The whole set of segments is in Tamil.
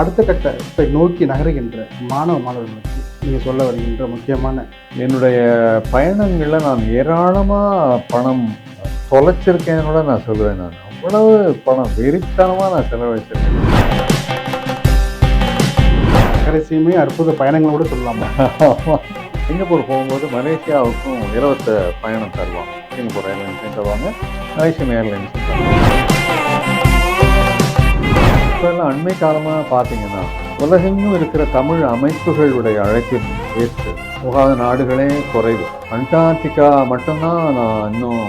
அடுத்த கட்டத்தை நோக்கி நகருகின்ற மாணவ மாணவர்களுக்கு நீங்கள் சொல்ல வருகின்ற முக்கியமான என்னுடைய பயணங்களில் நான் ஏராளமாக பணம் தொலைச்சிருக்கேன்னு கூட நான் சொல்லுவேன் நான். அவ்வளவு பணம் வெறித்தனமாக நான் செலவழிச்சிருக்கேன். கடைசியுமே அற்புத பயணங்களோடு சொல்லலாமா? சிங்கப்பூர் போகும்போது மலேசியாவுக்கும் இலவச பயணம் தருவாங்க. சிங்கப்பூர் ஏர்லைன்ஸையும் தருவாங்க மலேசியன் ஏர்லைன்ஸும் தருவாங்க இப்போல்லாம் அண்மை காலமாக பார்த்தீங்கன்னா உலகெங்கும் இருக்கிற தமிழ் அமைப்புகளுடைய அழைப்பின் ஏற்று போகாத நாடுகளே குறைவு. அண்டார்டிகா மட்டும்தான் நான் இன்னும்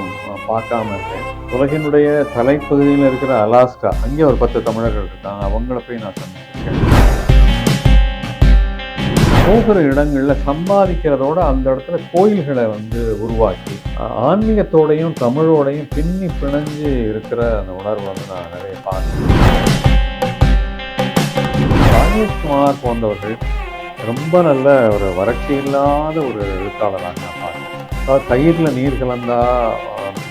பார்க்காம இருக்கேன். உலகினுடைய தலைப்பகுதியில் இருக்கிற அலாஸ்கா அங்கே ஒரு பத்து தமிழர்கள் இருக்காங்க. அவங்கள போய் நான் சந்திச்சிருக்கேன். போகிற இடங்களில் சம்பாதிக்கிறதோட அந்த இடத்துல கோயில்களை வந்து உருவாக்கி ஆன்மீகத்தோடையும் தமிழோடையும் பின்னி பிணைஞ்சு இருக்கிற அந்த உணர்வு வந்து நான் நிறைய பார்க்குறேன் ராஜேஷ்குமார் போன்றவர்கள் ரொம்ப நல்ல ஒரு வறட்சி இல்லாத ஒரு எழுத்தாளராக நான் தயிரில் நீர் கலந்தா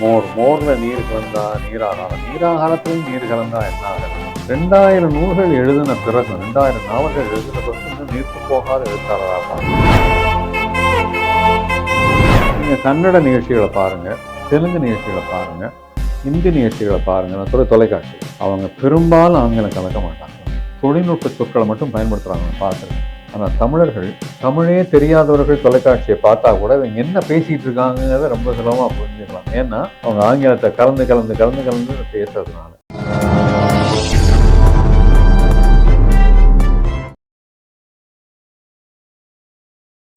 மோர் மோரில் நீர் கலந்தா நீராகாரம் நீராகாரத்திலும் நீர் கலந்தா என்ன ஆகும் ரெண்டாயிரம் நூல்கள் எழுதின பிறகு ரெண்டாயிரம் நாவல்கள் எழுதின பிறகு நீர்த்து போகாத எழுத்தாளராக பார்த்தேன் நீங்கள் கன்னட நிகழ்ச்சிகளை பாருங்கள் தெலுங்கு நிகழ்ச்சிகளை பாருங்கள் இந்தி நிகழ்ச்சிகளை பாருங்கள் நான் சொல்ல தொலைக்காட்சி. அவங்க பெரும்பாலும் ஆங்கிலம் கலக்க மாட்டாங்க. தொழில்நுட்ப சொற்களை மட்டும் பயன்படுத்துகிறாங்க நான் பார்க்குறேன். ஆனால் தமிழர்கள் தமிழே தெரியாதவர்கள் தொலைக்காட்சியை பார்த்தா கூட இவங்க என்ன பேசிகிட்டு இருக்காங்கிறத ரொம்ப சுலபமாக புரிஞ்சுக்கலாம். ஏன்னா அவங்க ஆங்கிலத்தை கலந்து கலந்து கலந்து கலந்து பேசுறதுனால.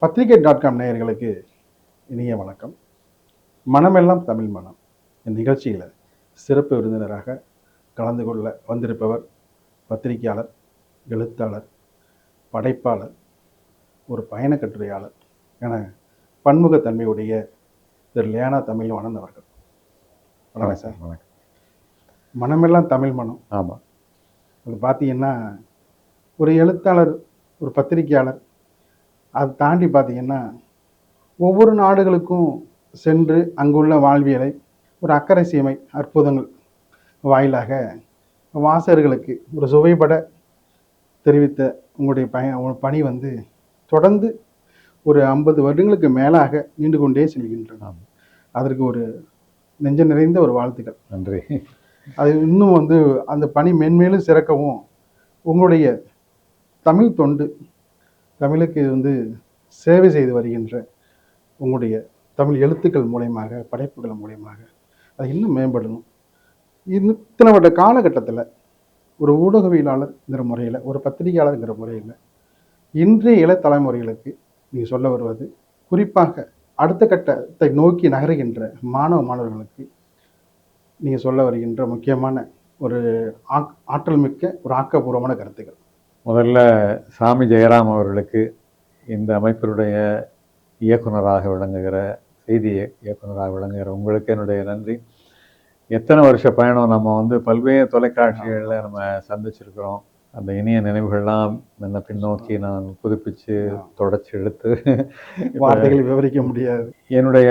பத்திரிகை டாட் காம் நேயர்களுக்கு இனிய வணக்கம். மனமெல்லாம் தமிழ் மனம். இந்த நிகழ்ச்சியில் சிறப்பு விருந்தினராக கலந்து கொள்ள வந்திருப்பவர் பத்திரிகையாளர் எழுத்தாளர் படைப்பாளர் ஒரு பயண கட்டுரையாளர் என பன்முகத்தன்மையுடைய திரு லியானா தமிழ்வாணன் அவர்கள் வணக்கம் சார். வணக்கம். மனமெல்லாம் தமிழ் மனம். ஆமாம் அது பார்த்தீங்கன்னா ஒரு எழுத்தாளர் ஒரு பத்திரிகையாளர் அதை தாண்டி பார்த்தீங்கன்னா ஒவ்வொரு நாடுகளுக்கும் சென்று அங்குள்ள வாழ்வியலை ஒரு அக்கறை சீமை அற்புதங்கள் வாயிலாக வாசகர்களுக்கு ஒரு சுவைபட தெரிவித்த உங்களுடைய பய பணி வந்து தொடர்ந்து ஒரு ஐம்பது வருடங்களுக்கு மேலாக நீண்டு கொண்டே செல்கின்றன. அதற்கு ஒரு நெஞ்ச நிறைந்த ஒரு வாழ்த்துக்கள். நன்றி. அது இன்னும் வந்து அந்த பணி மென்மேலும் சிறக்கவும் உங்களுடைய தமிழ் தொண்டு தமிழுக்கு வந்து சேவை செய்து வருகின்ற உங்களுடைய தமிழ் எழுத்துக்கள் மூலயமாக படைப்புகள் மூலயமாக அது இன்னும் மேம்படணும். இத்தனை வருட காலகட்டத்தில் ஒரு ஊடகவியலாளர்ங்கிற முறையில் ஒரு பத்திரிகையாளருங்கிற முறையில் இன்றைய இள தலைமுறைகளுக்கு நீங்கள் சொல்ல வருவது குறிப்பாக அடுத்த கட்டத்தை நோக்கி நகருகின்ற மாணவ மாணவர்களுக்கு நீங்கள் சொல்ல வருகின்ற முக்கியமான ஒரு ஆக் ஆற்றல் மிக்க ஒரு ஆக்கப்பூர்வமான கருத்துக்கள். முதல்ல சாமி ஜெயராம் அவர்களுக்கு இந்த அமைப்பினுடைய இயக்குனராக விளங்குகிற செய்தி இயக்குநராக இயக்குனராக விளங்குகிற உங்களுக்கு என்னுடைய நன்றி. எத்தனை வருஷ பயணம் நம்ம வந்து பல்வேறு தொலைக்காட்சிகளில் நம்ம சந்திச்சிருக்கிறோம். அந்த இனிய நினைவுகள்லாம் என்ன பின்னோக்கி நான் புதுப்பிச்சு தொடச்சி எடுத்து. வார்த்தைகள் விவரிக்க முடியாது. என்னுடைய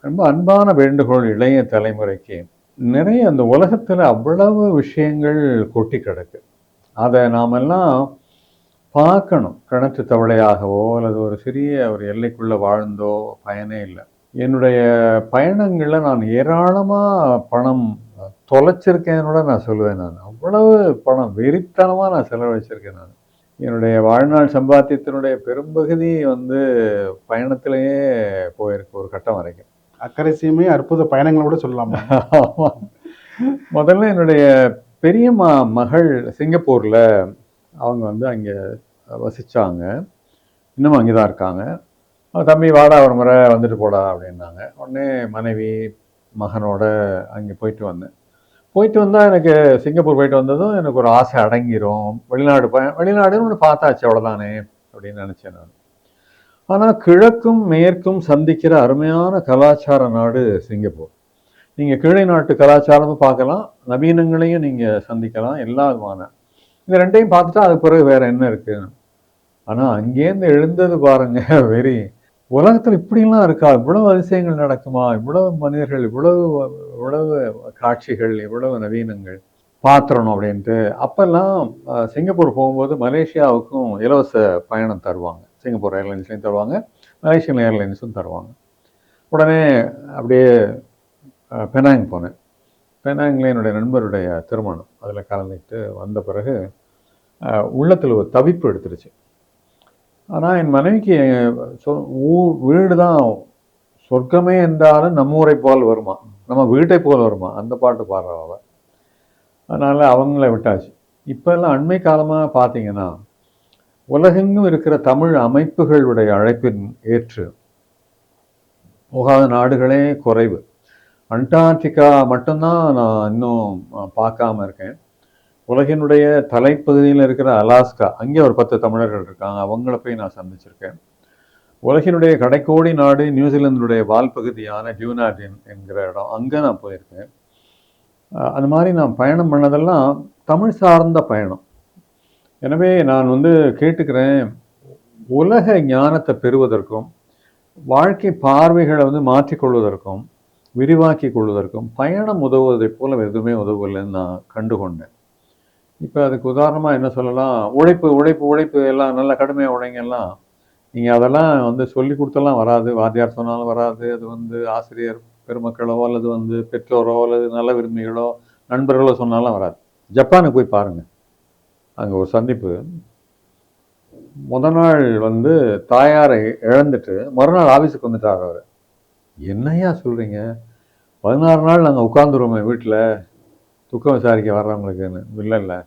ரொம்ப அன்பான வேண்டுகோள் இளைய தலைமுறைக்கு நிறைய அந்த உலகத்தில் அவ்வளவு விஷயங்கள் கொட்டி கிடக்கு. அதை நாமெல்லாம் பார்க்கணும். கிணற்று தவளையாகவோ அல்லது ஒரு சிறிய ஒரு எல்லைக்குள்ளே வாழ்ந்தோ பயனே இல்லை. என்னுடைய பயணங்களில் நான் ஏராளமாக பணம் தொலைச்சிருக்கேன்னு கூட நான் சொல்லுவேன் நான். அவ்வளவு பணம் வெறித்தனமாக நான் செலவழிச்சிருக்கேன் நான். என்னுடைய வாழ்நாள் சம்பாத்தியத்தினுடைய பெரும்பகுதி வந்து பயணத்திலேயே போயிருக்கு ஒரு கட்டம் வரைக்கும். அக்கறை சீமை அற்புத பயணங்களோட சொல்லலாமா. முதல்ல என்னுடைய பெரியம்மா மகள் சிங்கப்பூரில் அவங்க வந்து அங்கே வசிச்சாங்க. இன்னும் அங்கே தான் இருக்காங்க. தம்பி வாடா ஒரு முறை வந்துட்டு போடா அப்படின்னாங்க. உடனே மனைவி மகனோட அங்கே போயிட்டு வந்தேன். போயிட்டு வந்தால் எனக்கு சிங்கப்பூர் போயிட்டு வந்ததும் எனக்கு ஒரு ஆசை அடங்கிரும். வெளிநாடு ப வெளிநாடுன்னு ஒன்று பார்த்தாச்சு அவ்வளோதானே அப்படின்னு நினச்சேன் நான். ஆனால் கிழக்கும் மேற்கும் சந்திக்கிற அருமையான கலாச்சார நாடு சிங்கப்பூர். நீங்கள் கீழே நாட்டு கலாச்சாரமும் பார்க்கலாம் நவீனங்களையும் நீங்கள் சந்திக்கலாம் எல்லா விதமான. இந்த ரெண்டையும் பார்த்துட்டா அது பிறகு வேறு என்ன இருக்குது ஆனால் அங்கேருந்து எழுந்தது பாருங்கள் வெறி. உலகத்தில் இப்படிலாம் இருக்கா? இவ்வளவு அதிசயங்கள் நடக்குமா? இவ்வளவு மனிதர்கள் இவ்வளவு இவ்வளவு காட்சிகள் இவ்வளவு நவீனங்கள் பார்த்துடணும் அப்படின்ட்டு அப்போல்லாம் சிங்கப்பூர் போகும்போது மலேசியாவுக்கும் இலவச பயணம் தருவாங்க. சிங்கப்பூர் ஏர்லைன்ஸ்லையும் தருவாங்க மலேசியன் ஏர்லைன்ஸும் தருவாங்க. உடனே அப்படியே பெனாங் போனேன். பெனாங்கில் என்னுடைய நண்பருடைய திருமணம். அதில் கலந்துக்கிட்டு வந்த பிறகு உள்ளத்தில் ஒரு தவிப்பு எடுத்துருச்சு. ஆனால் என் மனைவிக்கு சொ ஊ வீடு தான் சொர்க்கமே என்றாலும் நம்ம ஊரை போல் வருமா? நம்ம வீட்டை போல் வருமா? அந்த பாட்டு பாடுறவ அதனால் அவங்கள விட்டாச்சு. இப்போல்லாம் அண்மை காலமாக பார்த்தீங்கன்னா உலகெங்கும் இருக்கிற தமிழ் அமைப்புகளுடைய அழைப்பின் ஏற்று போகாத நாடுகளே குறைவு. அண்டார்டிகா மட்டும்தான் நான் இன்னும் பார்க்காம இருக்கேன். உலகினுடைய தலைப்பகுதியில் இருக்கிற அலாஸ்கா அங்கே ஒரு பத்து தமிழர்கள் இருக்காங்க அவங்கள போய் நான் சந்திச்சிருக்கேன். உலகினுடைய கடைக்கோடி நாடு நியூசிலாந்துடைய வால் பகுதியான டியூனாடின் என்கிற இடம் அங்கே நான் போயிருக்கேன். அந்த மாதிரி நான் பயணம் பண்ணதெல்லாம் தமிழ் சார்ந்த பயணம். எனவே நான் வந்து கேட்டுக்கிறேன் உலக ஞானத்தை பெறுவதற்கும் வாழ்க்கை பார்வைகளை வந்து மாற்றிக்கொள்வதற்கும் விரிவாக்கி கொள்வதற்கும் பயணம் உதவுவதைப் போல எதுவுமே உதவலைன்னு நான் கண்டுகொண்டேன். இப்போ அதுக்கு உதாரணமாக என்ன சொல்லலாம்? உழைப்பு உழைப்பு உழைப்பு எல்லாம் நல்ல கடுமையாக உழைங்கெல்லாம் நீங்கள் அதெல்லாம் வந்து சொல்லி கொடுத்தெல்லாம் வராது. வாத்தியார் சொன்னாலும் வராது. அது வந்து ஆசிரியர் பெருமக்களோ அல்லது வந்து பெற்றோரோ அல்லது நல்ல விரும்பிகளோ நண்பர்களோ சொன்னாலும் வராது. ஜப்பானுக்கு போய் பாருங்கள் அங்கே ஒரு சந்திப்பு. முத நாள் வந்து தாயாரை இழந்துட்டு மறுநாள் ஆஃபீஸுக்கு வந்துட்டார் அவர். என்னையா சொல்கிறீங்க பதினாறு நாள் நாங்கள் உட்காந்துருவோமே வீட்டில் துக்கம் விசாரிக்க வர்றவங்களுக்குன்னு. இல்லை இல்லை.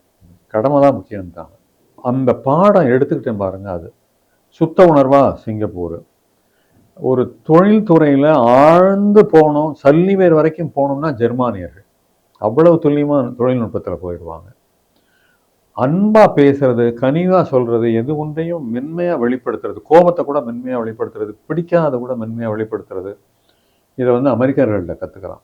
கடமை தான் முக்கியம்தான். அந்த பாடம் எடுத்துக்கிட்டேன் பாருங்கள் அது. சுத்த உணர்வாக சிங்கப்பூர். ஒரு தொழில்துறையில் ஆழ்ந்து போனோம். சல்லிவேர் வரைக்கும் போனோம்னா ஜெர்மானியர்கள். அவ்வளவு துல்லியமாக தொழில்நுட்பத்தில் போயிடுவாங்க. அன்பாக பேசுறது கனிவாக சொல்கிறது எது ஒன்றையும் மென்மையாக வெளிப்படுத்துறது கோபத்தை கூட மென்மையாக வெளிப்படுத்துறது பிடிக்காத கூட மென்மையாக வெளிப்படுத்துறது இதை வந்து அமெரிக்கர்கள்ட்ட கற்றுக்கலாம்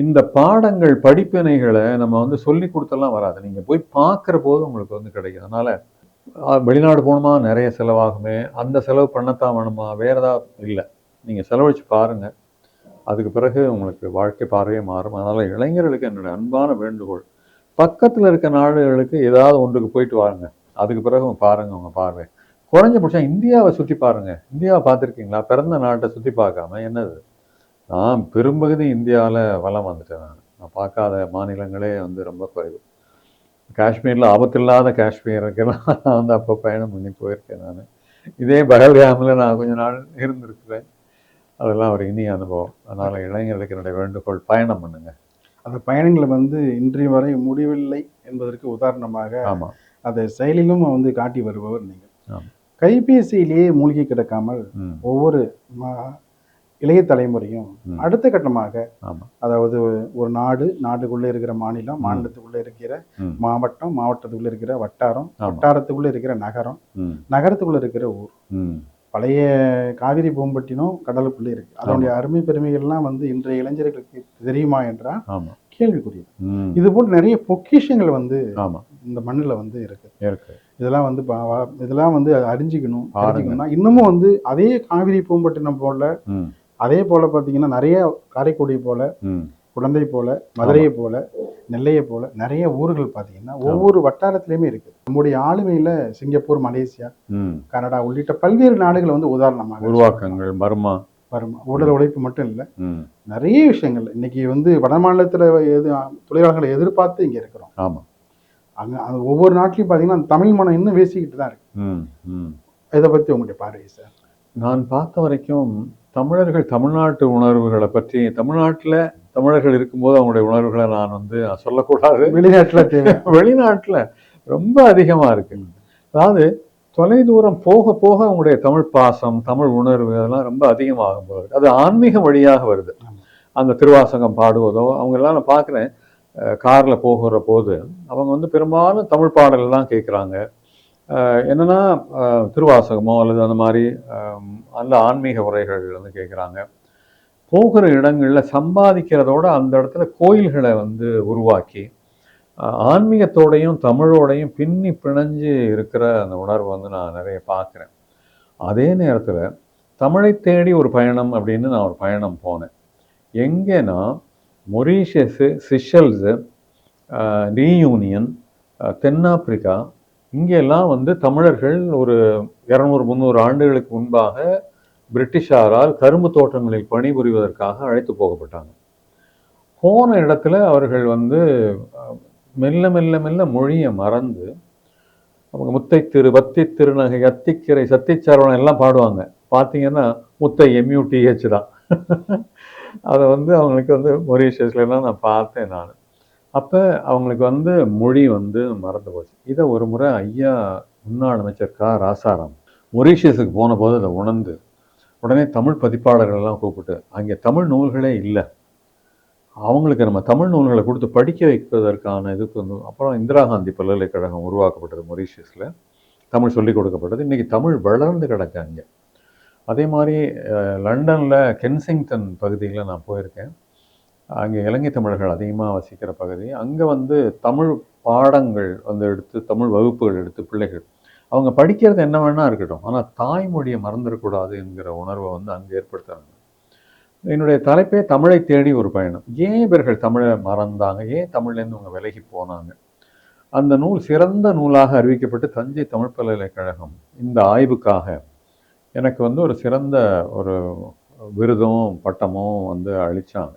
இந்த பாடங்கள் படிப்பினைகளை நம்ம வந்து சொல்லி கொடுத்தெல்லாம் வராது. நீங்கள் போய் பார்க்குற போது உங்களுக்கு வந்து கிடைக்கும். அதனால வெளிநாடு போகணுமா? நிறைய செலவாகுமே. அந்த செலவு பண்ணத்தான் வேணுமா? வேறு ஏதாவது இல்லை. நீங்கள் செலவழிச்சு பாருங்க. அதுக்கு பிறகு உங்களுக்கு வாழ்க்கை பார்வையே மாறும். அதனால் இளைஞர்களுக்கு என்னுடைய அன்பான வேண்டுகோள். பக்கத்தில் இருக்க நாடுகளுக்கு ஏதாவது ஒன்றுக்கு போயிட்டு வாருங்க. அதுக்கு பிறகு பாருங்க உங்கள் பார்வை. குறைஞ்சபட்சம் இந்தியாவை சுற்றி பாருங்க. இந்தியாவை பார்த்துருக்கீங்களா? பிறந்த நாட்டை சுற்றி பார்க்காம என்னது? நான் பெரும்பகுதி இந்தியாவில் வலம் வந்துட்டேன் நான். நான் பார்க்காத மாநிலங்களே வந்து ரொம்ப குறைவு. காஷ்மீரில் ஆபத்தில்லாத காஷ்மீருக்கெல்லாம் நான் வந்து அப்போ பயணம் பண்ணி போயிருக்கேன் நான். இதே பகல்காமில் நான் கொஞ்ச நாள் இருந்திருக்கிறேன். அதெல்லாம் ஒரு இனிய அனுபவம். அதனால் இளைஞர்களுக்கு என்னுடைய வேண்டுகோள் பயணம் பண்ணுங்க. அந்த பயணங்களை வந்து இன்றைய வரை முடிவில்லை என்பதற்கு உதாரணமாக ஆமாம் அதை செயலிலும் வந்து காட்டி வருபவர் நீங்கள். கைபேசியிலேயே மூழ்கி கிடக்காமல் ஒவ்வொரு ம- இளைய தலைமுறையும். அடுத்த கட்டமாக அதாவது ஒரு நாடு நாட்டுக்குள்ளே இருக்கிற மாநிலம் மாநிலத்துக்குள்ளே இருக்கிற மாவட்டம் மாவட்டத்துக்குள்ளே இருக்கிற வட்டாரம் வட்டாரத்துக்குள்ளே இருக்கிற நகரம் நகரத்துக்குள்ளே இருக்கிற ஊர். பழைய காவிரி பூம்பட்டினம் கடலுக்குள்ளே இருக்கு. அதனுடைய அருமை பெருமைகள்லாம் வந்து இன்றைய இளைஞர்களுக்கு தெரியுமா என்றால் ம். இது போன்ற நிறைய பொக்கிஷங்கள் வந்து இந்த மண்ணில் வந்து இருக்கு. இருக்கு. இதெல்லாம் வந்து இதெல்லாம் வந்து அறிஞ்சிக்கணும் பாருங்க. தெரிஞ்சுக்கணும்னா இன்னமும் வந்து அதே காவிரி பூம்பட்டினம் போல அதே போல பார்த்தீங்கன்னா நிறைய காரைக்குடி போல குழந்தை போல மதுரையை போல நெல்லையை போல நிறைய ஊர்கள் பார்த்தீங்கன்னா ஒவ்வொரு வட்டாரத்திலையுமே இருக்கு. நம்முடைய ஆளுமையில சிங்கப்பூர் மலேசியா கனடா உள்ளிட்ட பல்வேறு நாடுகள் வந்து உதாரணமாக உருவாக்கங்கள் மர்மா வரும் உடல் உழைப்பு மட்டும் இல்லை. நிறைய விஷயங்கள். இன்னைக்கு வந்து வட மாநிலத்தில் எது தொழிலாளர்களை எதிர்பார்த்து இங்கே இருக்கிறோம். ஆமாம் அங்கே ஒவ்வொரு நாட்டிலையும் பார்த்தீங்கன்னா தமிழ் மனம் இன்னும் பேசிக்கிட்டு தான் இருக்கு. இதை பற்றி உங்களுடைய பார்வை சார்? நான் பார்த்த வரைக்கும் தமிழர்கள் தமிழ்நாட்டு உணர்வுகளை பற்றி தமிழ்நாட்டில் தமிழர்கள் இருக்கும்போது அவங்களுடைய உணர்வுகளை நான் வந்து சொல்லக்கூடாது வெளிநாட்டில் வெளிநாட்டில் ரொம்ப அதிகமாக இருக்கு அதாவது தொலைதூரம் போக போக அவங்களுடைய தமிழ் பாசம் தமிழ் உணர்வு அதெல்லாம் ரொம்ப அதிகமாகும் போது. அது ஆன்மீக வழியாக வருது. அந்த திருவாசகம் பாடுவதோ அவங்க எல்லாம் நான் பார்க்குறேன் காரில் போகிற போது அவங்க வந்து பெரும்பாலும் தமிழ் பாடல் தான் கேட்குறாங்க என்னென்னா திருவாசகமோ அல்லது அந்த மாதிரி நல்ல ஆன்மீக உரைகள் வந்து கேட்குறாங்க போகிற இடங்களில் சம்பாதிக்கிறதோட அந்த இடத்துல கோயில்களை வந்து உருவாக்கி ஆன்மீகத்தோடையும் தமிழோடையும் பின்னி பிணைஞ்சு இருக்கிற அந்த உணர்வு வந்து நான் நிறைய பார்க்குறேன் அதே நேரத்தில் தமிழை தேடி ஒரு பயணம் அப்படின்னு நான் ஒரு பயணம் போனேன். எங்கேனா மொரீஷியஸு சிஷல்ஸு ரீயூனியன் தென்னாப்பிரிக்கா இங்கெல்லாம் வந்து தமிழர்கள் ஒரு இரநூறு முந்நூறு ஆண்டுகளுக்கு முன்பாக பிரிட்டிஷாரால் கரும்பு தோட்டங்களில் பணிபுரிவதற்காக அழைத்து போகப்பட்டாங்க. போன இடத்துல அவர்கள் வந்து மெல்ல மெல்ல மெல்ல மொழியை மறந்து அவங்க முத்தை திரு பத்தி திருநகை அத்திக்கரை சத்திச்சரவணம் எல்லாம் பாடுவாங்க. பார்த்தீங்கன்னா முத்தை எம்யூடிஹெச் தான். அதை வந்து அவங்களுக்கு வந்து மொரீஷியஸ்லாம் நான் பார்த்தேன் நான். அப்போ அவங்களுக்கு வந்து மொழி வந்து மறந்து போச்சு. இதை ஒரு முறை ஐயா முன்னாள் அமைச்சர் கா. ராசாராம் மொரீஷியஸுக்கு போன போது அதை உணர்ந்து உடனே தமிழ் பதிப்பாளர்கள் எல்லாம் கூப்பிட்டு அங்கே தமிழ் நூல்களே இல்லை. அவங்களுக்கு நம்ம தமிழ் நூல்களை கொடுத்து படிக்க வைப்பதற்கான இதுக்கு வந்து அப்புறம் இந்திரா காந்தி பல்கலைக்கழகம் உருவாக்கப்பட்டது மொரீஷியஸில். தமிழ் சொல்லிக் கொடுக்கப்பட்டது. இன்றைக்கி தமிழ் வளர்ந்து கிடக்கு அங்கே. அதே மாதிரி லண்டனில் கென்சிங்டன் பகுதியில் நான் போயிருக்கேன். அங்கே இலங்கை தமிழர்கள் அதிகமாக வசிக்கிற பகுதி. அங்கே வந்து தமிழ் பாடங்கள் வந்து எடுத்து தமிழ் வகுப்புகள் எடுத்து பிள்ளைகள். அவங்க படிக்கிறது என்ன வேணா இருக்கட்டும். ஆனால் தாய்மொழியை மறந்துடக்கூடாது என்கிற உணர்வை வந்து அங்கே ஏற்படுத்துகிறாங்க என்னுடைய தலைப்பே தமிழை தேடி ஒரு பயணம். ஏன் இவர்கள் தமிழை மறந்தாங்க? ஏன் தமிழ்லேருந்து அவங்க விலகி போனாங்க? அந்த நூல் சிறந்த நூலாக அறிவிக்கப்பட்டு தஞ்சை தமிழ் பல்கலைக்கழகம் இந்த ஆய்வுக்காக எனக்கு வந்து ஒரு சிறந்த ஒரு விருதும் பட்டமும் வந்து அளித்தாங்க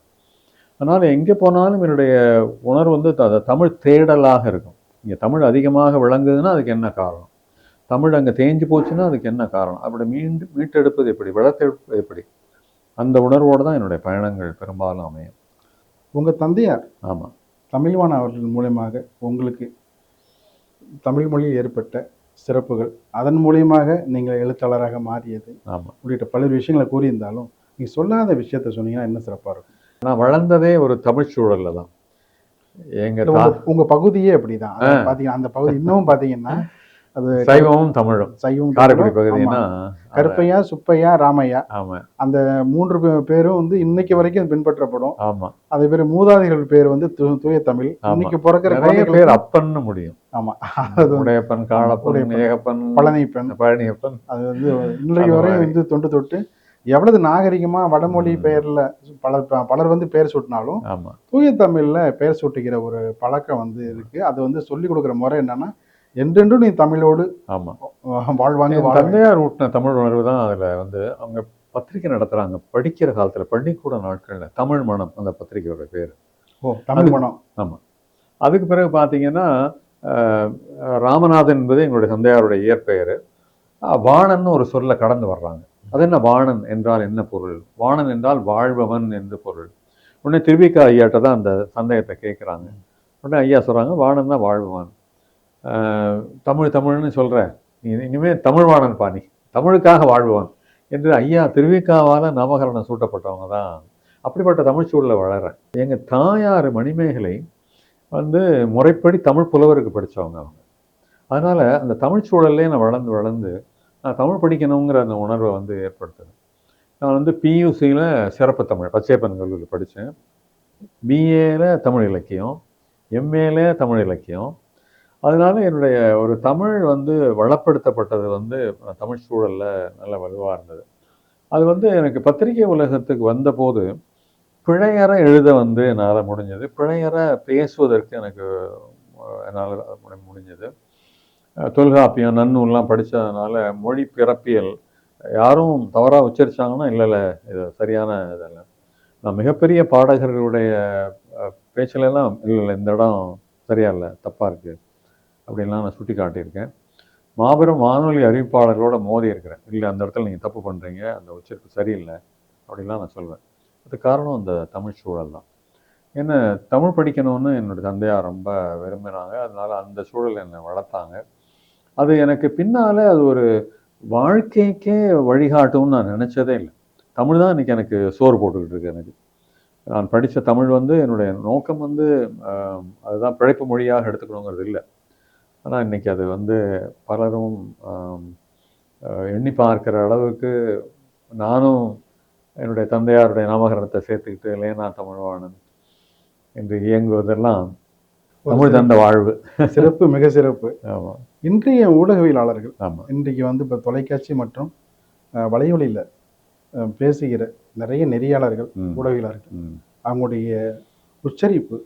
அதனால் எங்கே போனாலும் என்னுடைய உணர்வு வந்து த- தமிழ் தேடலாக இருக்கும். இங்கே தமிழ் அதிகமாக விளங்குதுன்னா அதுக்கு என்ன காரணம்? தமிழ் அங்கே தேஞ்சு போச்சுன்னா அதுக்கு என்ன காரணம்? அப்படி மீண்டு மீட்டெடுப்பது எப்படி? வளர்த்தெடுப்பது எப்படி? அந்த உணர்வோடு தான் என்னுடைய பயணங்கள் பெரும்பாலும் அமையும். உங்க தந்தையார் ஆமாம் தமிழ்வாணன் அவர்கள் மூலியமாக உங்களுக்கு தமிழ் மொழியில் ஏற்பட்ட சிறப்புகள் அதன் மூலியமாக நீங்கள் எழுத்தாளராக மாறியது ஆமாம் உள்ளிட்ட பல்வேறு விஷயங்களை கூறியிருந்தாலும் நீங்க சொல்லாத விஷயத்த சொன்னீங்கன்னா என்ன சிறப்பா இருக்கும்? நான் வளர்ந்ததே ஒரு தமிழ் சூழல்ல தான். எங்க இல்ல, தா உங்க உங்க பகுதியே அப்படிதான். அந்த பகுதி இன்னமும் பாத்தீங்கன்னா அது சைவமும் தமிழும். சைவம் காரைக்குடி. பகுதினா கருப்பையா சுப்பையா ராமையா. ஆமா. அந்த மூன்று பேரும் வந்து இன்னைக்கு வரைக்கும் பின்பற்றப்படும். ஆமா. அதே பேர் மூதாதைகள் பேர் வந்து தூய தமிழ். இன்னைக்கு பிறக்கிற நிறைய பேர் அப்பன்னு முடியும். ஆமா. உடையப்பன் உடையப்பன், ஏகப்பன் பழனி பெண் பழனியப்பன். அது வந்து இன்றைக்கு மாதிரி. வந்து தொண்டு தொட்டு எவ்வளவு நாகரிகமா வடமொழி. பெயர்ல பலர் பலர் வந்து பெயர் சூட்டினாலும் தூய தமிழ்ல பெயர் சூட்டிக்கிற ஒரு பழக்கம் வந்து இருக்கு. அது வந்து சொல்லி கொடுக்குற முறை என்னன்னா என்றென்றும் நீ தமிழோடு ஆமா. வாழ்வாங்க. தந்தையார் ஊட்டின தமிழ் உணர்வு தான் அதுல வந்து அவங்க பத்திரிக்கை நடத்துறாங்க. படிக்கிற காலத்துல பள்ளிக்கூட நாட்கள்ல தமிழ் மனம் அந்த பத்திரிக்கையோட பேர். ஓ தமிழ் மனம். அதுக்கு பிறகு பார்த்தீங்கன்னா ராமநாதன் என்பது எங்களுடைய தந்தையாருடைய இயற்பெயர். அஹ், வாணன் ஒரு சொல்ல கடந்து வர்றாங்க. அது என்ன வாணன் என்றால் என்ன பொருள்? வாணன் என்றால் வாழ்பவன் என்று பொருள். உடனே திருவிக்கா ஐயாட்ட தான் அந்த சந்தேகத்தை கேட்குறாங்க. உடனே ஐயா சொல்கிறாங்க வாணன் தான் வாழ்பவன் தமிழ் தமிழ்னு சொல்கிற நீ இனிமேல் தமிழ் வாணன் பாணி தமிழுக்காக வாழ்பவன். என்று ஐயா திருவிக்காவால் நாமகரணம் சூட்டப்பட்டவங்க தான். அப்படிப்பட்ட தமிழ் சூழலில் வளர எங்கள் தாயார் மணிமேகலை வந்து முறைப்படி தமிழ் புலவருக்கு படித்தவங்க அவங்க. அதனால் அந்த தமிழ் சூழல்லே நான் வளர்ந்து வளர்ந்து தமிழ் படிக்கணுங்கிற அந்த உணர்வை வந்து ஏற்படுத்துறேன் நான் வந்து பியூசியில் சிறப்பு தமிழ் பச்சையப்பன் கல்லூரியில் படித்தேன். பிஏல தமிழ் இலக்கியம் எம்ஏல தமிழ் இலக்கியம். அதனால என்னுடைய ஒரு தமிழ் வந்து வளப்படுத்தப்பட்டது வந்து தமிழ் சூழலில் நல்ல வலுவாக இருந்தது. அது வந்து எனக்கு பத்திரிகை உலகத்துக்கு வந்தபோது பிழையற எழுத வந்து என்னால் முடிஞ்சது. பிழையற பேசுவதற்கு எனக்கு என்னால் முடிஞ்சது. தொல்காப்பியம் நன்னூல்லாம் படித்ததுனால மொழி பிறப்பியல் யாரும் தவறாக உச்சரிச்சாங்கன்னா இல்லை இல்லை இது சரியான இதில் நான் மிகப்பெரிய பாடகர்களுடைய பேச்சிலெல்லாம் இல்லை இல்லை இந்த இடம் சரியா இல்லை தப்பாக இருக்குது அப்படின்லாம் நான் சுட்டி காட்டியிருக்கேன் மாபெரும் வானொலி அறிவிப்பாளர்களோட மோதி இருக்கிறேன். இல்லை அந்த இடத்துல நீங்கள் தப்பு பண்ணுறீங்க அந்த உச்சரிப்பு சரியில்லை அப்படின்லாம் நான் சொல்வேன். அதுக்கு காரணம் அந்த தமிழ் சூழல் தான். என்ன தமிழ் படிக்கணும்னு என்னோட தந்தையார் ரொம்ப விரும்பினாங்க. அதனால அந்த சூழல் என்னை வளர்த்தாங்க. அது எனக்கு பின்னால் அது ஒரு வாழ்க்கைக்கே வழிகாட்டும்னு நான் நினச்சதே இல்லை. தமிழ் தான் இன்னைக்கு எனக்கு சோறு போட்டுக்கிட்டு இருக்கு எனக்கு. நான் படித்த தமிழ் வந்து என்னுடைய நோக்கம் வந்து அதுதான் பிழைப்பு மொழியாக எடுத்துக்கணுங்கிறது இல்லை. ஆனால் இன்னைக்கு அது வந்து பலரும் எண்ணி பார்க்கிற அளவுக்கு நானும் என்னுடைய தந்தையாருடைய நாமகரணத்தை சேர்த்துக்கிட்டு லேனா தமிழ்வாணன் என்று இயங்குவதெல்லாம் தமிழ் தந்த வாழ்வு. சிறப்பு மிக சிறப்பு. ஆமாம் இன்றைய ஊடகவியலாளர்கள் ஆமாம் இன்றைக்கு வந்து இப்போ தொலைக்காட்சி மற்றும் அஹ், பேசுகிற நிறைய நெறியாளர்கள் ஊடகவியலாளர்கள். அவங்களுடைய உச்சரிப்பு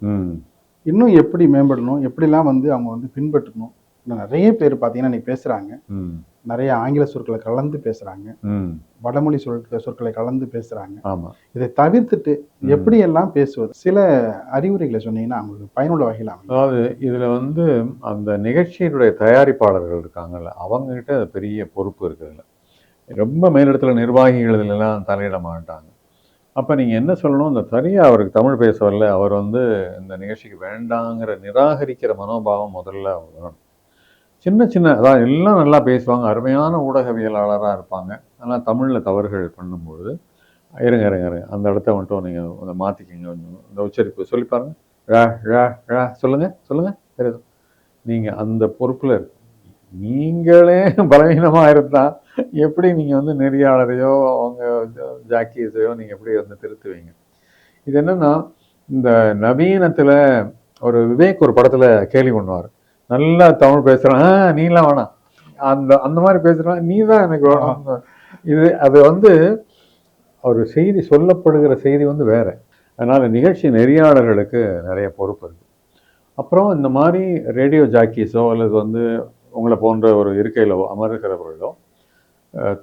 இன்னும் எப்படி மேம்படணும் எப்படிலாம் வந்து அவங்க வந்து பின்பற்றணும் நிறைய பேர் பார்த்தீங்கன்னா இன்னைக்கு பேசுகிறாங்க ம். நிறைய ஆங்கில சொற்களை கலந்து பேசுகிறாங்க ம். வடமொழி சொல் சொற்களை கலந்து பேசுகிறாங்க ஆமாம் இதை தவிர்த்துட்டு. எப்படியெல்லாம் பேசுவது? சில அறிவுரைகளை சொன்னீங்கன்னா அவங்களுக்கு பயனுள்ள வகையில் அதாவது இதில் வந்து அந்த நிகழ்ச்சியினுடைய தயாரிப்பாளர்கள் இருக்காங்கல்ல அவங்ககிட்ட பெரிய பொறுப்பு இருக்குதுல்ல. ரொம்ப மேலிடத்துல நிர்வாகிகள் இதுலலாம் தலையிட மாட்டாங்க. அப்போ நீங்கள் என்ன சொல்லணும்? இந்த சரியாக அவருக்கு தமிழ் பேச வரல அவர் வந்து இந்த நிகழ்ச்சிக்கு வேண்டாங்கிற நிராகரிக்கிற மனோபாவம் முதல்ல வரணும். சின்ன சின்ன அதான் எல்லாம் நல்லா பேசுவாங்க. அருமையான ஊடகவியலாளராக இருப்பாங்க. ஆனால் தமிழில் தவறுகள் பண்ணும்பொழுது இருங்க இருங்க இருங்க அந்த இடத்த மட்டும் நீங்கள் அதை மாற்றிக்கிங்க கொஞ்சம் இந்த உச்சரிப்பு. சொல்லி பாருங்கள் ழா ழா ழா சொல்லுங்கள் சொல்லுங்கள் தெரியுது நீங்கள் அந்த பொறுப்பில் இருக்கு நீங்களே பலவீனமாக இருந்தால் எப்படி நீங்கள் வந்து நெறியாளரையோ அவங்க ஜாக்கியஸையோ நீங்கள் எப்படி வந்து திருத்துவீங்க? இது என்னென்னா இந்த நவீனத்தில் ஒரு விவேக் ஒரு படத்தில் கேலி பண்ணுவார். நல்லா தமிழ் பேசுகிறான் ஆ நீலாம் வேணாம். அந்த அந்த மாதிரி பேசுகிறான் நீ தான் எனக்கு வேணும். இது அது வந்து ஒரு செய்தி சொல்லப்படுகிற செய்தி வந்து வேற. அதனால் நிகழ்ச்சி நெறியாளர்களுக்கு நிறைய பொறுப்பு இருக்கு. அப்புறம் இந்த மாதிரி ரேடியோ ஜாக்கீஸோ அல்லது வந்து உங்களை போன்ற ஒரு இருக்கையிலோ அமர்கிறவர்களோ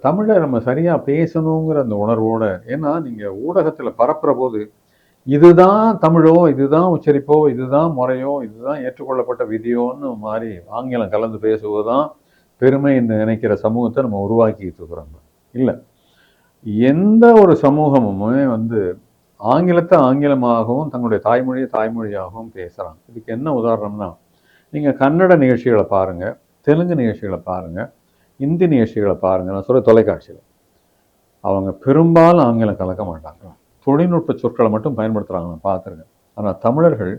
தமிழை நம்ம சரியாக பேசணுங்கிற அந்த உணர்வோட ஏன்னா நீங்கள் ஊடகத்தில் பரப்புற போது இதுதான் தமிழோ இதுதான் உச்சரிப்போ இதுதான் முறையோ இதுதான் ஏற்றுக்கொள்ளப்பட்ட விதியோன்னு மாதிரி ஆங்கிலம் கலந்து பேசுவதுதான் பெருமைன்னு நினைக்கிற சமூகத்தை நம்ம உருவாக்கிட்டு இருக்கிறோம். இல்லை. எந்த ஒரு சமூகமுமே வந்து ஆங்கிலத்தை ஆங்கிலமாகவும் தங்களுடைய தாய்மொழியை தாய்மொழியாகவும் பேசுகிறாங்க இதுக்கு என்ன உதாரணம்னா நீங்கள் கன்னட நிகழ்ச்சிகளை பாருங்கள் தெலுங்கு நிகழ்ச்சிகளை பாருங்கள் இந்தி நிகழ்ச்சிகளை பாருங்கள் நான் சொல்கிற தொலைக்காட்சியில். அவங்க பெரும்பாலும் ஆங்கிலம் கலக்க மாட்டாங்க. தொழில்நுட்ப சொற்களை மட்டும் பயன்படுத்துகிறாங்க நான் பார்த்துருக்கேன். ஆனால் தமிழர்கள்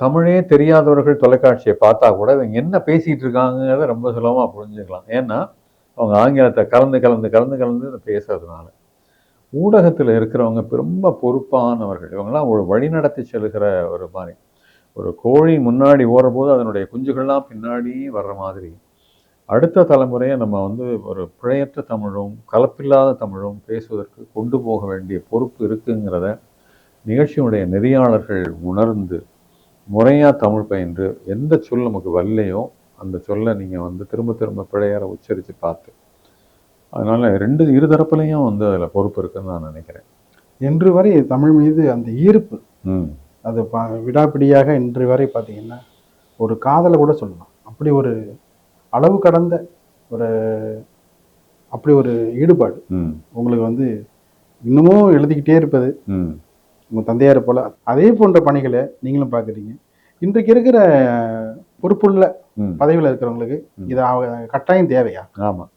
தமிழே தெரியாதவர்கள் தொலைக்காட்சியை பார்த்தா கூட இவங்க என்ன பேசிகிட்டு இருக்காங்கிறத ரொம்ப சுலபமாக புரிஞ்சுக்கலாம். ஏன்னா அவங்க ஆங்கிலத்தை கலந்து கலந்து கலந்து கலந்து பேசுறதுனால. ஊடகத்தில் இருக்கிறவங்க ரொம்ப பொறுப்பானவர்கள். இவங்கெல்லாம் ஒரு வழிநடத்தி செல்கிற ஒரு மாதிரி. ஒரு கோழி முன்னாடி ஓடும்போது அதனுடைய குஞ்சுகள்லாம் பின்னாடி வர்ற மாதிரி. அடுத்த தலைமுறையை நம்ம வந்து ஒரு பிழையற்ற தமிழும் கலப்பில்லாத தமிழும் பேசுவதற்கு கொண்டு போக வேண்டிய பொறுப்பு இருக்குங்கிறத நிகழ்ச்சியுடைய நெறியாளர்கள் உணர்ந்து முறையாக தமிழ் பயின்று எந்த சொல் நமக்கு வரலையோ அந்த சொல்லை நீங்கள் வந்து திரும்ப திரும்ப பிழையார உச்சரித்து பார்த்து. அதனால் ரெண்டு இரு தரப்புலையும் வந்து அதில் பொறுப்பு இருக்குன்னு நான் நினைக்கிறேன். இன்று வரை தமிழ் மீது அந்த ஈர்ப்பு அது ப விடாப்பிடியாக இன்று வரை பார்த்தீங்கன்னா ஒரு காதலை கூட சொல்லலாம். அப்படி ஒரு அளவு கடந்த ஒரு அப்படி ஒரு ஈடுபாடு ம். உங்களுக்கு வந்து இன்னமும் எழுதிக்கிட்டே இருப்பது. ம். உங்கள் தந்தையார் போல. அதே போன்ற பணிகளை நீங்களும் பார்க்குறீங்க. இன்றைக்கு இருக்கிற பொறுப்புள்ள பதவியில் இருக்கிறவங்களுக்கு. இது கட்டாயம் தேவையா? ஆமாம்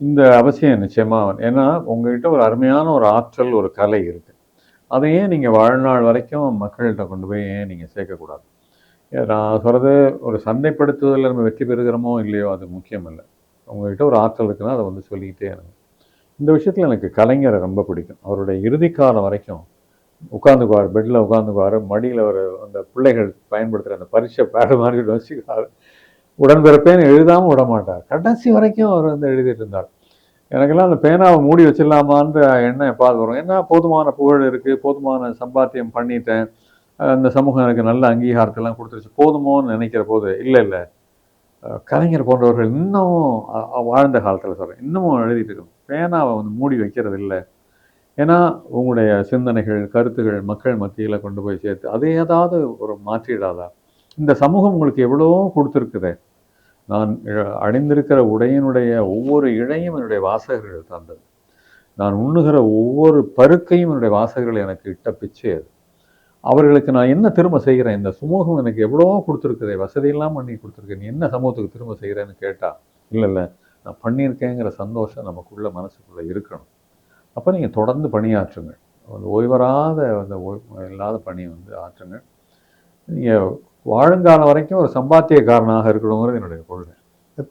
இந்த அவசியம் நிச்சயமாக ஏன்னா உங்ககிட்ட ஒரு அருமையான ஒரு ஆற்றல் ஒரு கலை இருக்குது அதை ஏன் நீங்கள் வாழ்நாள் வரைக்கும் மக்கள்கிட்ட கொண்டு போய் ஏன் நீங்கள் சேர்க்கக்கூடாது? நான் சொல்கிறது ஒரு சந்தைப்படுத்துவதில் நம்ம வெற்றி பெறுகிறோமோ இல்லையோ அது முக்கியம் இல்லை உங்ககிட்ட ஒரு ஆற்றல் இருக்குன்னா அதை வந்து சொல்லிக்கிட்டே இருங்க. இந்த விஷயத்தில் எனக்கு கலைஞரை ரொம்ப பிடிக்கும். அவருடைய இறுதி காலம் வரைக்கும் உட்காந்துக்குவார் பெட்டில் உட்காந்துக்குவார் மடியில் ஒரு அந்த பிள்ளைகள் பயன்படுத்துகிற அந்த பரீட்சை பேடு மாதிரி வச்சுக்குவார். உடன்பிறப்பேன்னு எழுதாமல் விட மாட்டார் கடைசி வரைக்கும் அவர் வந்து எழுதிட்டு இருந்தார். எனக்கெல்லாம் அந்த பேனாவை மூடி வச்சிடலாமான்ற எண்ணம் எப்பாவது வரும். ஏன்னா போதுமான புகழ் இருக்குது போதுமான சம்பாத்தியம் பண்ணிட்டேன் இந்த அந்த சமூகம் எனக்கு நல்ல அங்கீகாரத்தெல்லாம் கொடுத்துருச்சு. போதுமோன்னு நினைக்கிற போது இல்லை இல்லை. கலைஞர் போன்றவர்கள் இன்னமும் வாழ்ந்த காலத்தில் சொல்கிறேன் இன்னமும் எழுதிட்டு இருக்கோம். பேனாவை வந்து மூடி வைக்கிறது இல்லை ஏன்னா உங்களுடைய சிந்தனைகள் கருத்துகள் மக்கள் மத்தியில் கொண்டு போய் சேர்த்து அதை ஏதாவது ஒரு மாற்றிடாதா? இந்த சமூகம் உங்களுக்கு எவ்வளோ கொடுத்துருக்குதே. நான் அணிந்திருக்கிற உடையினுடைய ஒவ்வொரு இழையும் என்னுடைய வாசகர்கள் தந்தது. நான் உண்ணுகிற ஒவ்வொரு பருக்கையும் என்னுடைய வாசகர்கள் எனக்கு இட்ட பிச்சை அது. அவர்களுக்கு நான் என்ன திரும்ப செய்கிறேன்? இந்த சமூகம் எனக்கு எவ்வளவோ கொடுத்துருக்குதே வசதியெல்லாம் பண்ணி கொடுத்துருக்கு நீ என்ன சமூகத்துக்கு திரும்ப செய்கிறேன்னு கேட்டா இல்லை இல்லை நான் பண்ணியிருக்கேங்கிற சந்தோஷம் நமக்குள்ள மனசுக்குள்ளே இருக்கணும். அப்போ நீங்கள் தொடர்ந்து பணியாற்றுங்கள் அந்த ஓய்வராத அந்த இல்லாத பணியை வந்து ஆற்றுங்கள். நீங்கள் வாழுங்காலம் வரைக்கும் ஒரு சம்பாத்தியக்காரனாக இருக்கணுங்கிறது என்னுடைய கொள்கை.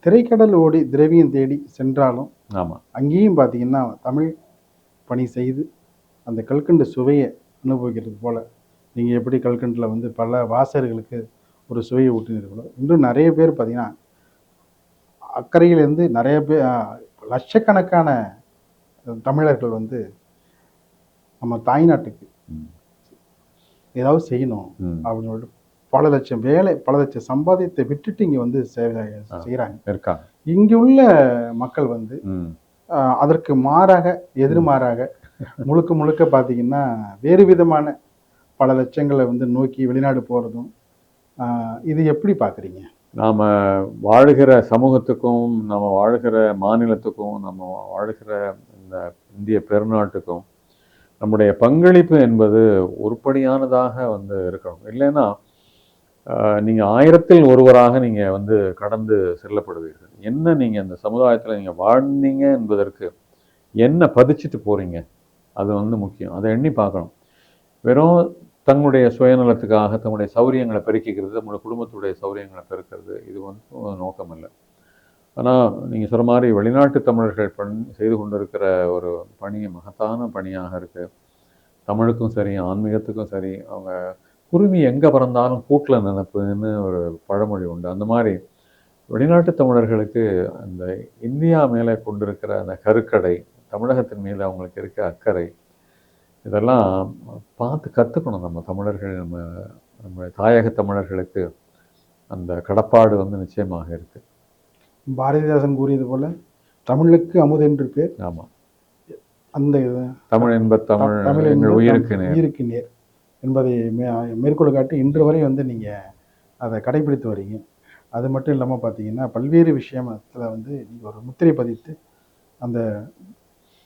திரைக்கடல் ஓடி திரவியம் தேடி சென்றாலும் ஆமாம் அங்கேயும் பார்த்தீங்கன்னா தமிழ் பணி செய்து அந்த கல்கண்டு சுவையை அனுபவிக்கிறது போல நீங்கள் எப்படி கல்கண்டில் வந்து பல வாசகர்களுக்கு ஒரு சுவையை ஊட்டினீர்களோ இன்னும் நிறைய பேர் பார்த்தீங்கன்னா அக்கறையிலேருந்து நிறைய பேர் லட்சக்கணக்கான தமிழர்கள் வந்து நம்ம தாய்நாட்டுக்கு. ஏதாவது செய்யணும் அப்படின்னு சொல்லிட்டு பல லட்சம் வேலை பல லட்சம் சம்பாதியத்தை விட்டுட்டு இங்கே வந்து சேவை செய்கிறாங்க இங்கே உள்ள மக்கள் வந்து அதற்கு மாறாக எதிர்மாறாக முழுக்க முழுக்க பார்த்தீங்கன்னா வேறு விதமான பல லட்சங்களை வந்து நோக்கி வெளிநாடு போகிறதும் இது எப்படி பார்க்குறீங்க நாம் வாழுகிற சமூகத்துக்கும் நம்ம வாழுகிற மாநிலத்துக்கும் நம்ம வாழ்கிற இந்த இந்திய பெருநாட்டுக்கும் நம்முடைய பங்களிப்பு என்பது உருப்படியானதாக வந்து இருக்கணும். இல்லைன்னா நீங்கள் ஆயிரத்தில் ஒருவராக நீங்கள் வந்து கடந்து செல்லப்படுவீர்கள். என்ன நீங்கள் அந்த சமுதாயத்தில் நீங்கள் வாழ்ந்தீங்க என்பதற்கு என்ன பதிச்சிட்டு போகிறீங்க அது வந்து முக்கியம். அதை எண்ணி பார்க்கணும். வெறும் தங்களுடைய சுயநலத்துக்காக தங்களுடைய சௌரியங்களை பெருக்கிக்கிறது நம்மளுடைய குடும்பத்துடைய சௌரியங்களை பெருக்கிறது. இது வந்து நோக்கம் இல்லை ஆனால் நீங்கள் சொல்கிற மாதிரி வெளிநாட்டு தமிழர்கள் பண் செய்து கொண்டிருக்கிற ஒரு பணி மகத்தான பணியாக இருக்குது தமிழுக்கும் சரி ஆன்மீகத்துக்கும் சரி அவங்க குருவி எங்கே பிறந்தாலும் கூட்டில் நினைப்புன்னு ஒரு பழமொழி உண்டு. அந்த மாதிரி வெளிநாட்டு தமிழர்களுக்கு அந்த இந்தியா மேலே கொண்டிருக்கிற அந்த கருக்கடை தமிழகத்தின் மேலே அவங்களுக்கு இருக்க அக்கறை இதெல்லாம் பார்த்து கற்றுக்கணும் நம்ம தமிழர்கள் நம்ம நம்ம தாயக தமிழர்களுக்கு அந்த கடப்பாடு வந்து நிச்சயமாக இருக்கு. பாரதிதாசன் கூறியது போல தமிழுக்கு அமுதென்று பேர். ஆமாம் அந்த இது தமிழ் என்ப தமிழ் தமிழ் எங்கள் உயிருக்கு நேர். உயிருக்கு நேர் என்பதை மே- மேற்கோள் காட்டி இன்று வரை வந்து நீங்கள் அதை கடைபிடித்து வரீங்க. அது மட்டும் இல்லாமல் பார்த்தீங்கன்னா பல்வேறு விஷயத்தில் வந்து நீங்கள் ஒரு முத்திரை பதித்து அந்த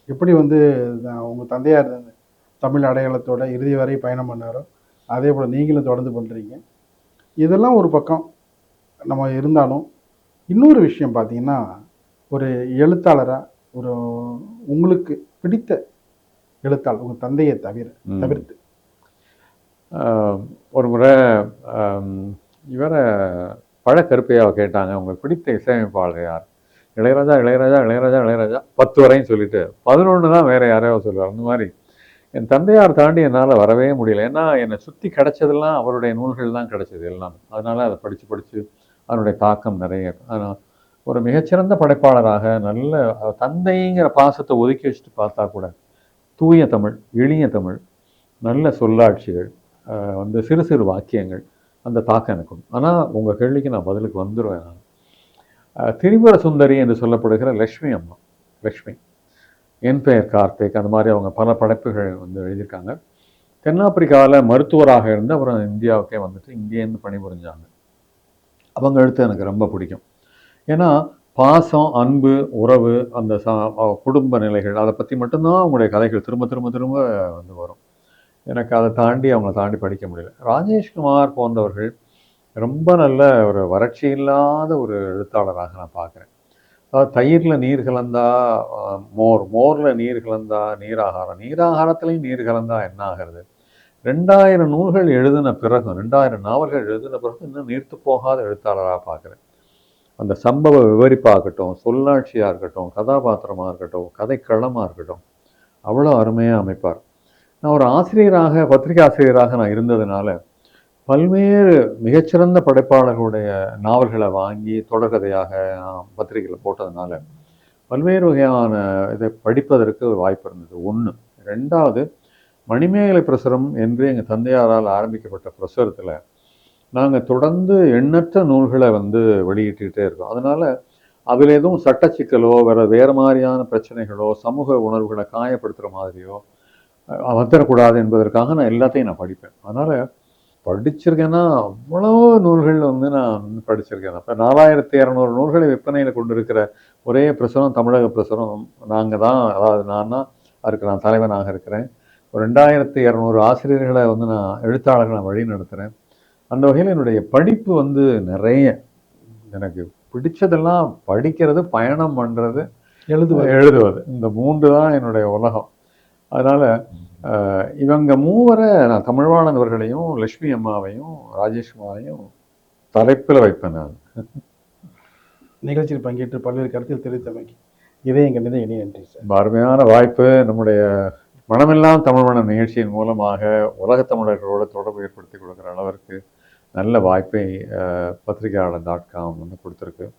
எப்படி வந்து உங்கள் தந்தையார் தமிழ் அடையாளத்தோட இறுதி வரை பயணம் பண்ணாரோ அதே போல் நீங்களும் தொடர்ந்து பண்ணுறீங்க இதெல்லாம் ஒரு பக்கம் நம்ம இருந்தாலும் இன்னொரு விஷயம் பார்த்தீங்கன்னா ஒரு எழுத்தாளராக ஒரு உங்களுக்கு பிடித்த எழுத்தாளர் உங்கள் தந்தையை தவிர. தவிர்த்து. ஒரு முறை இவரை பழக்கருப்பையாவை கேட்டாங்க. உங்களுக்கு பிடித்த இசையமைப்பாளர் யார்? இளையராஜா இளையராஜா இளையராஜா இளையராஜா. பத்து வரையும் சொல்லிட்டு பதினொன்று தான் வேற யாரையோ சொல்லுவார். அந்த மாதிரி என் தந்தையார் தாண்டி என்னால் வரவே முடியல. ஏன்னா என்னை சுற்றி கிடச்சதெல்லாம் அவருடைய நூல்கள் தான் கிடச்சது எல்லாம். அதனால் அதை படித்து படித்து அதனுடைய தாக்கம் நிறைய ஆனால் ஒரு மிகச்சிறந்த படைப்பாளராக நல்ல தந்தைங்கிற பாசத்தை ஒதுக்கி வச்சுட்டு பார்த்தா கூட தூய தமிழ் எளிய தமிழ் நல்ல சொல்லாட்சிகள் வந்து சிறு சிறு வாக்கியங்கள் அந்த தாக்கம் எனக்கு ஆனால் உங்கள் கேள்விக்கு நான் பதிலுக்கு வந்துடுவேன் நான். திரிபுர சுந்தரி என்று சொல்லப்படுகிற லக்ஷ்மி அம்மா. லக்ஷ்மி. என் பெயர் கார்த்திக் அந்த மாதிரி அவங்க பல படைப்புகள் வந்து எழுதியிருக்காங்க. தென்னாப்பிரிக்காவில் மருத்துவராக இருந்து அப்புறம் இந்தியாவுக்கே வந்துட்டு இங்கேருந்து பணிபுரிஞ்சாங்க. அவங்க எழுத்து எனக்கு ரொம்ப பிடிக்கும். ஏன்னா பாசம் அன்பு உறவு அந்த ச குடும்ப நிலைகள் அதை பற்றி மட்டும்தான் அவங்களுடைய கதைகள் திரும்ப திரும்ப திரும்ப வந்து வரும். எனக்கு அதை தாண்டி அவங்கள தாண்டி படிக்க முடியல. ராஜேஷ்குமார் போன்றவர்கள் ரொம்ப நல்ல ஒரு வறட்சி இல்லாத ஒரு எழுத்தாளராக நான் பார்க்குறேன். அதாவது தயிரில் நீர் கலந்தா மோர் மோரில் நீர் கலந்தா நீராகாரம். நீராகாரத்துலேயும் நீர் கலந்தா என்ன ஆகிறது ரெண்டாயிரம் நூல்கள் எழுதின பிறகு ரெண்டாயிரம் நாவல்கள் எழுதின பிறகு இன்னும் நீர்த்து போகாத எழுத்தாளராக பார்க்குறேன். அந்த சம்பவ விவரிப்பாகட்டும் சொல்லாட்சியாக இருக்கட்டும் கதாபாத்திரமாக இருக்கட்டும் கதைக்களமாக இருக்கட்டும் அவ்வளோ அருமையாக அமைப்பார். நான் ஒரு ஆசிரியராக பத்திரிகை ஆசிரியராக நான் இருந்ததுனால பல்வேறு மிகச்சிறந்த படைப்பாளர்களுடைய நாவல்களை வாங்கி தொடர்கதையாக நான் பத்திரிகையில் போட்டதுனால பல்வேறு வகையான இதை படிப்பதற்கு ஒரு வாய்ப்பு இருந்தது. ஒன்று ரெண்டாவது மணிமேகலை பிரசுரம் என்று எங்கள் தந்தையாரால் ஆரம்பிக்கப்பட்ட பிரசுரத்தில் நாங்கள் தொடர்ந்து எண்ணற்ற நூல்களை வந்து வெளியிட்டுக்கிட்டே இருக்கோம். அதனால் அதில் எதுவும் சட்ட சிக்கலோ வேறு வேறு மாதிரியான பிரச்சனைகளோ சமூக உணர்வுகளை காயப்படுத்துகிற மாதிரியோ வந்துடக்கூடாது என்பதற்காக நான் எல்லாத்தையும் நான் படிப்பேன். அதனால் படிச்சிருக்கேன்னா அவ்வளோ நூல்கள் வந்து நான் வந்து படிச்சிருக்கேன். அப்போ நாலாயிரத்தி இரநூறு நூல்களை விற்பனையில் கொண்டிருக்கிற ஒரே பிரசுரம் தமிழக பிரசுரம். நாங்கள் தான் அதாவது நான் தான் அதுக்கு நான் தலைவனாக இருக்கிறேன். ஒரு ரெண்டாயிரத்தி இரநூறு ஆசிரியர்களை வந்து நான் எழுத்தாளர்களை நான் வழி நடத்துகிறேன் அந்த வகையில் என்னுடைய படிப்பு வந்து நிறைய. எனக்கு பிடிச்சதெல்லாம் படிக்கிறது பயணம் பண்ணுறது எழுதுவது. எழுதுவது. இந்த மூன்று தான் என்னுடைய உலகம். அதனால் இவங்க மூவரை நான் தமிழ்வாணன் அவர்களையும் லட்சுமி அம்மாவையும் ராஜேஷ்குமாரையும் தலைப்பில் வைப்பேன் நான். நிகழ்ச்சியில் பங்கேற்று பல்வேறு கருத்தில் தெரிவித்தமைக்கு இதே எங்கள் மீது இணைய நன்றி சார். அருமையான வாய்ப்பு. நம்முடைய மனமெல்லாம் தமிழ் மனம் நிகழ்ச்சியின் மூலமாக உலகத் தமிழர்களோடு தொடர்பு ஏற்படுத்தி கொடுக்குற அளவிற்கு நல்ல வாய்ப்பை பத்திரிகையாளர் டாட் காம் வந்து கொடுத்துருக்கு.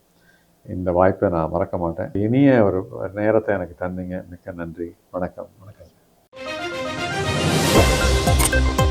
இந்த வாய்ப்பை நான் மறக்க மாட்டேன். இனிய ஒரு நேரத்தை எனக்கு தந்தீங்க. மிக்க நன்றி. வணக்கம். வணக்கம். you